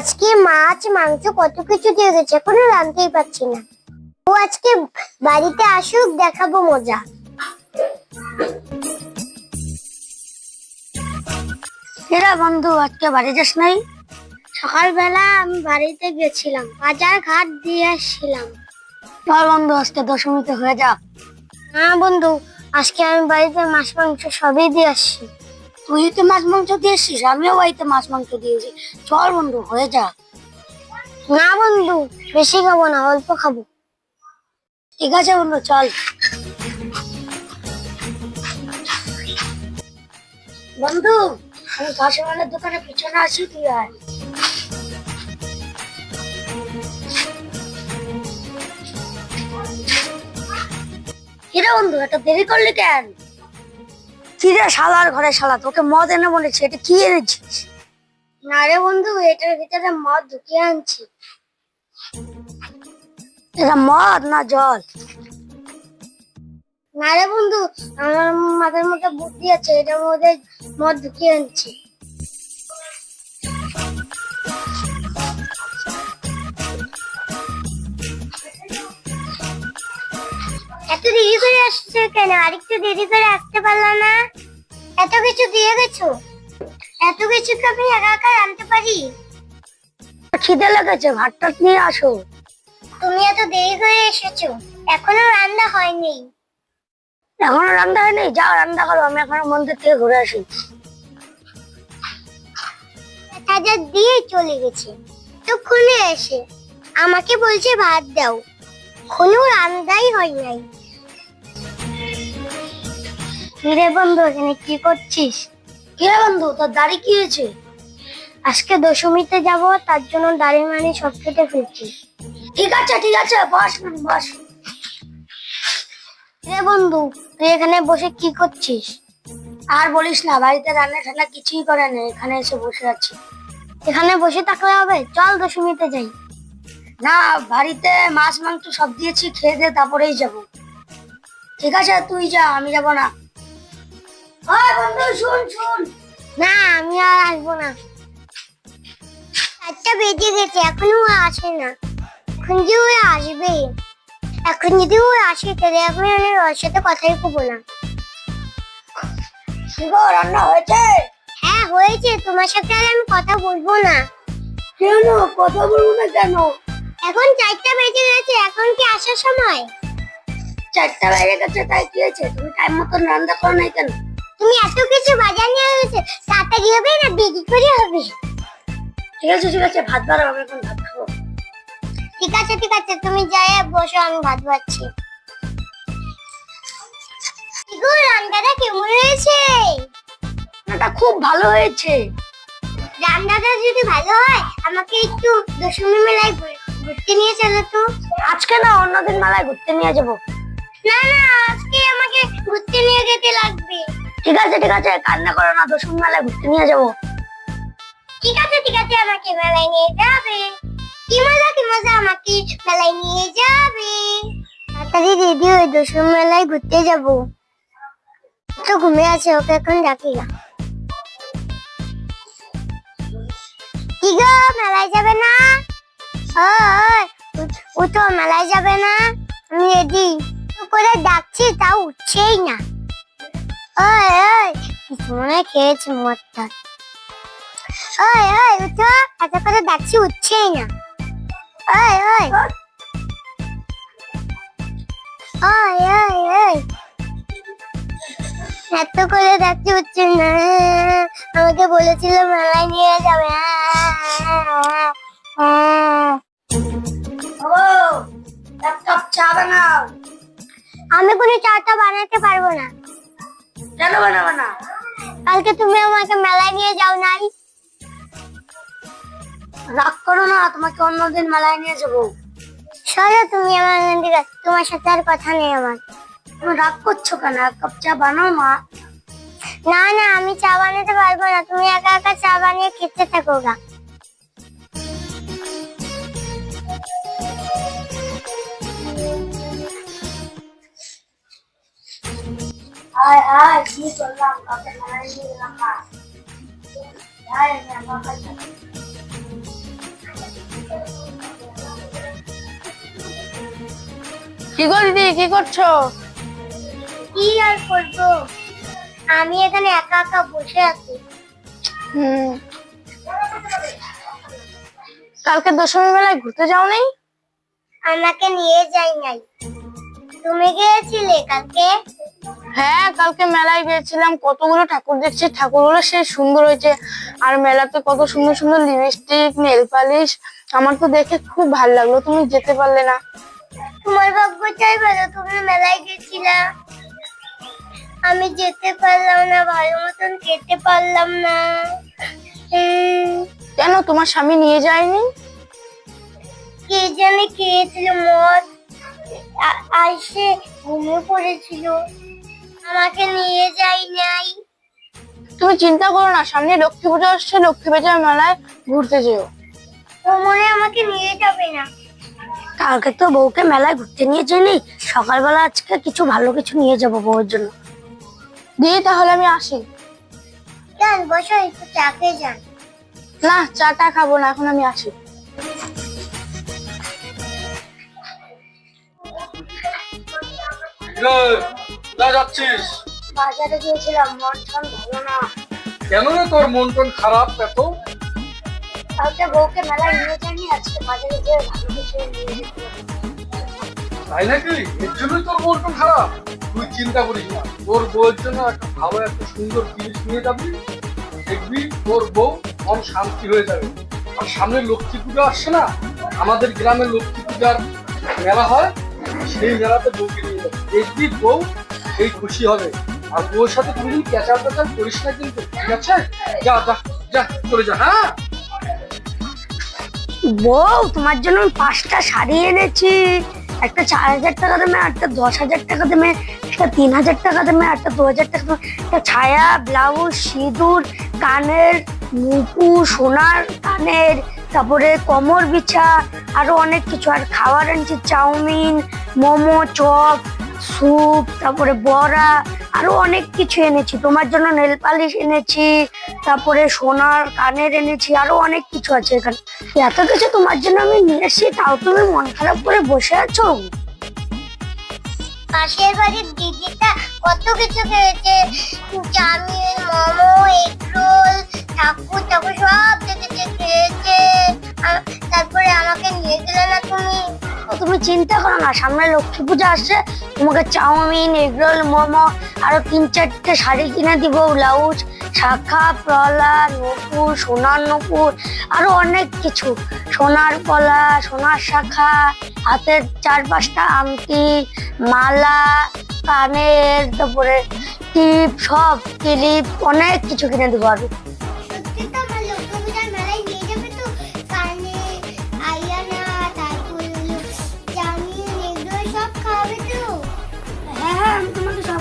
আজকে মাছ, মাংস কত কিছু দিয়ে গেছে, এখনও রাঁধতেই পারছি না। ও আজকে বাড়িতে আসুক, দেখাবো মজা। এরা বন্ধু, আজকে বাড়ি যাস নাই? সকালবেলা আমি বাড়িতে গেছিলাম, বাজার ঘাট দিয়ে আসছিলাম। চল বন্ধু, আজকে দশমীতে হয়ে যা হ্যাঁ বন্ধু, আজকে আমি বাড়িতে মাছ, মাংস সবই দিয়ে আসছি। তুই তো মাছ মাংস দিয়েছিস, আমিও বাড়িতে মাছ মাংস দিয়েছি। চল বন্ধু, হয়ে যা না বন্ধু, বেশি খাব না, অল্প খাব। ঠিক আছে বন্ধু, চল। বন্ধু, আমি কাশিমালের দোকানে পিছনে আছি, তুই আয়। কিরে বন্ধু এটা দেরি করলি কেন? কিরে শালার ঘরে শালা তোকে মদ এনে বলেছি এটা কি এনেছিস? না রে বন্ধু এটার ভিতরে মদ ঢুকিয়ে আনছি। এটা মদ না জল? না রে বন্ধু আমার মাথার মধ্যে বুদ্ধি আছে এটার মধ্যে মদ ঢুকিয়ে আনছি। এত দেরি করে আসছে কেন? আরেকটু দেরি করে আসতে পারল না। এত কিছু দিয়ে গেছো? এত কিছু কি আমি একা একা আনতে পারি। খিদে লেগেছে, ভাতটা নিয়ে আসো। তুমি এত দেরি করে এসেছ, এখনও রান্না হয়নি। এখনও রান্না হয়নি? যাও রান্না করো, আমি এখনও মন্দির থেকে ঘুরে আসি। হাজার দিয়ে চলে গেছে, তো খুলে এসে আমাকে বলছে ভাত দাও। কোনো রান্নাই হয় নাই। রে বন্ধু, এখানে কি করছিস? কি রে বন্ধু, তোর দাড়ি কি হয়েছে? আজকে দশমীতে যাব, তার জন্য দাড়ি মানি সব কেটে ফেলছি। ঠিক আছে ঠিক আছে, বস বস। রে বন্ধু, তুই এখানে বসে কি করছিস? আর বলিস না, বাড়িতে রান্না ঠান্না কিছুই করে না, এখানে এসে বসে আছি। এখানে বসে থাকলে হবে, চল দশমীতে যাই। না, বাড়িতে মাছ, মাংস সব দিয়েছি, খেয়ে দিয়ে তারপরেই যাব। ঠিক আছে, তুই যা, আমি যাব না। ওই বন্ধু শুন শুন। না আমি আর আসব না। চারটা বেজে গেছে এখনও আসে না। এখন যে ও আসবে এখন যদি ও আসে তাহলে আমি ওর সাথে কথাই কবো না। গো রান্না হয়েছে? হ্যাঁ হয়েছে। তোমার সাথে আর আমি কথা বলব না। কেন? কথা বলব না কেন? এখন চারটা বেজে গেছে এখন কি আসার সময়? চারটা বাইরে গেছে তাই কি হয়েছে? তুমি টাইম মতন রান্না করো নাই কেন? তুমি এত কিছু বাজার নিয়ে গেছে তাড়াতাড়ি হবে না দেরি করে হবে? ঠিক আছে ঠিক আছে ভাত বাড়াবো আমি এখন ভাত খাব। ঠিক আছে ঠিক আছে তুমি যাই বসো আমি ভাত গো রান্নাটা কেমন হয়েছে? রান্নাটা খুব ভালো হয়েছে। রান্নাটা যদি ভালো হয় আমাকে একটু দশমী মেলায় ঘুরতে নিয়ে চলো তো। আজকে না অন্যদিন মেলায় ঘুরতে নিয়ে যাব। না না আজকে আমাকে ঘুরতে নিয়ে যেতে লাগবে। ঠিক আছে ঠিক আছে, কান্না করো না দশম মেলায় ঘুরতে নিয়ে যাব। ঠিক আছে ঠিক আছে, আমাকে মেলায় নিয়ে যাবে। কি মজা কি মজা, আমাকে মেলায় নিয়ে যাবে। তাড়াতাড়ি রেডি হয়ে দশম মেলায় ঘুরতে যাব। তো ঘুমিয়ে আছে, ওকে এখন ডাকি না। কি গো, মেলায় যাবে না? উঠ- উঠো মেলায় যাবে না। আমি রেডি। করে ডাকছি, তাও উঠছেই না। ওই ওই মনে খেয়েছে মদটা। ওই ওই উঠো এত করে ডাকছি উঠছেই না। ওই ওই। ওই ওই ওই। এত করে ডাকছি উঠছে না। আমাকে বলেছিল মেলায় নিয়ে যাবে। এক কাপ চা বানাও। আমি কোনো চাটা বানাতে পারব না। কেন বানাবো না? কালকে তুমি আমাকে মেলায় নিয়ে যাও নাই। রাগ করো না তোমাকে অন্যদিন মেলায় নিয়ে যাব। সরো তুমি আমার থেকে তোমার সাথে আর কথা নেই আমার। তুমি রাগ করছ কেন? এক কাপ চা বানাও মা। না না আমি চা বানাতে পারব না। তুমি একা একা চা বানিয়ে খেতে থাকো গা। কি করছি দিদি কি করছ? কি আর করব? আমি এখানে একা একা বসে আছি। কালকে দশমী মেলায় ঘুরতে যাও নাই? আমাকে নিয়ে যাই নাই। তুমি গিয়েছিলে কালকে? হ্যাঁ কালকে মেলায় গিয়েছিলাম কতগুলো ঠাকুর দেখছি ঠাকুরগুলো সেই সুন্দর হয়েছে। আর মেলাতে কত সুন্দর সুন্দর লিপস্টিক নেল পালিশ আমার তো দেখে খুব ভালো লাগল তুমি যেতে পারলে না। তোমার ভাগ্যটাই ভালো তুমি মেলায় গেছিলা। আমি যেতে পারলাম না ভালো মতন খেতে পারলাম না। কেন তোমার স্বামী নিয়ে যায়নি? কে জানে খেয়েছিল মদ আ- আইসে ঘুমিয়ে পড়েছিল। আমাকে নিয়ে যাই নাই। তুমি চিন্তা করো না সামনে লক্ষ্মী পুজো আসছে লক্ষ্মী পূজার মেলায় ঘুরতে যেও। ও মনে আমাকে নিয়ে যাবে না। কালকে তো বউকে মেলায় ঘুরতে নিয়ে যাইনি সকালবেলা আজকে কিছু ভালো কিছু নিয়ে যাব বউয়ের জন্য। দিদি তাহলে আমি আসি। যান বসো একটু চা খেয়ে যান। না চাটা খাব না এখন আমি আসি। না যাচ্ছিস? বাজারে গিয়েছিলাম মন টন ভালো না। কেন রে তোর মন টন খারাপ এত? কালকে বউকে মেলায় নিয়ে যাইনি আজকে বাজারে গিয়ে ভালো কিছু নিয়ে যেতে তাই নাকি? এর জন্যই তোর মন টন খারাপ। তুই চিন্তা করিস না তোর বউয়ের জন্য একটা ভালো একটা সুন্দর জিনিস নিয়ে যাবি। দেখবি তোর বউ মন শান্তি হয়ে যাবে। আর সামনে লক্ষ্মী পুজো আসছে না? আমাদের গ্রামে লক্ষ্মী পূজার মেলা হয় সেই মেলাতে বউকে নিয়ে যাবে। দেখবি বউ সেই খুশি হবে। আর বউর সাথে তুমি পেঁচাল পেঁচাল করিস না কিন্তু, ঠিক আছে? যা যা যা, চলে যা হ্যাঁ? বউ, তোমার জন্য আমি পাঁচটা শাড়ি এনেছি। একটা চার হাজার টাকা দামে একটা দশ হাজার টাকা দামে একটা তিন হাজার টাকা দামে একটা দু হাজার টাকা দামে একটা ছায়া, ব্লাউজ, সিঁদুর, কানের, মুকু, সোনার কানের, তারপরে কোমর বিছা, আরও অনেক কিছু। আর খাবার এনেছি, চাউমিন, মোমো, চপ স্যুপ, তারপরে বড়া, আরও অনেক কিছু এনেছি। তোমার জন্য নেল পালিশ এনেছি, তারপরে সোনার কানের এনেছি, আরও অনেক কিছু আছে এখানে। এত কিছু তোমার জন্য আমি নিয়ে এসেছি, তাও তুমি মন খারাপ করে বসে আছো? পাশের বাড়ির দিদিটা কত কিছু খেয়েছে। চাউমিন, মোমো, এগ রোল, ঠাকুর ঠাকুর সব দেখেছে, খেয়েছে। তারপরে আমাকে নিয়ে গেলে না তুমি? তুমি চিন্তা করো না, সামনে লক্ষ্মী পূজা আসছে। তোমাকে চাউমিন এগরোল মোমো, আরও তিন চারটে শাড়ি কিনে দিব, ব্লাউজ, শাখা পলা নপুর, সোনার নপুর, আরও অনেক কিছু। সোনার পলা সোনার শাখা, হাতের চার পাঁচটা আংটি, মালা কানের তারপরে টিপ সব ক্লিপ অনেক কিছু কিনে দেবো আর লক্ষ্মী পূজার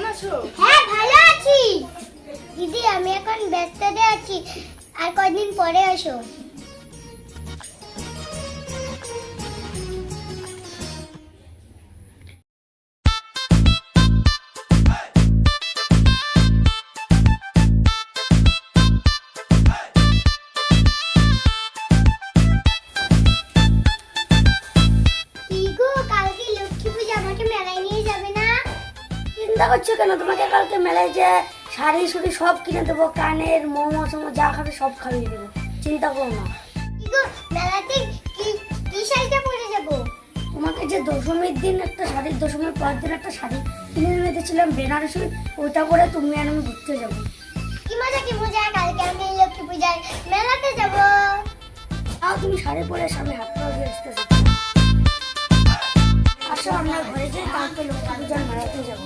কেমন আছো? হ্যাঁ ভালো আছি। দিদি আমি এখন ব্যস্ততে আছি। আর কয়দিন পরে আসো? করছ কেন? তোমাকে কালকে মেলায় যে শাড়ি শুড়ি সব কিনে দেবো কানের মোমো সোমো যা খাবে সব খাইয়ে দেবো। চিন্তা করো না। মেলাতে কি কি শাড়িটা পরে যাব? তোমাকে যে দশমীর দিন একটা শাড়ি দশমীর পরের দিন একটা শাড়ি কিনে এনে দিয়েছিলাম বেনারসি ওইটা করে তুমি আর আমি ঘুরতে যাব। কি মজা কি মজা কালকে আমি লক্ষ্মী পূজায় মেলাতে যাব। তাও তুমি শাড়ি পরে সামনে হাত পা দিয়ে আসতেছো। আসো আমরা ঘরে যাই কালকে লক্ষ্মী পূজার মেলাতে যাব।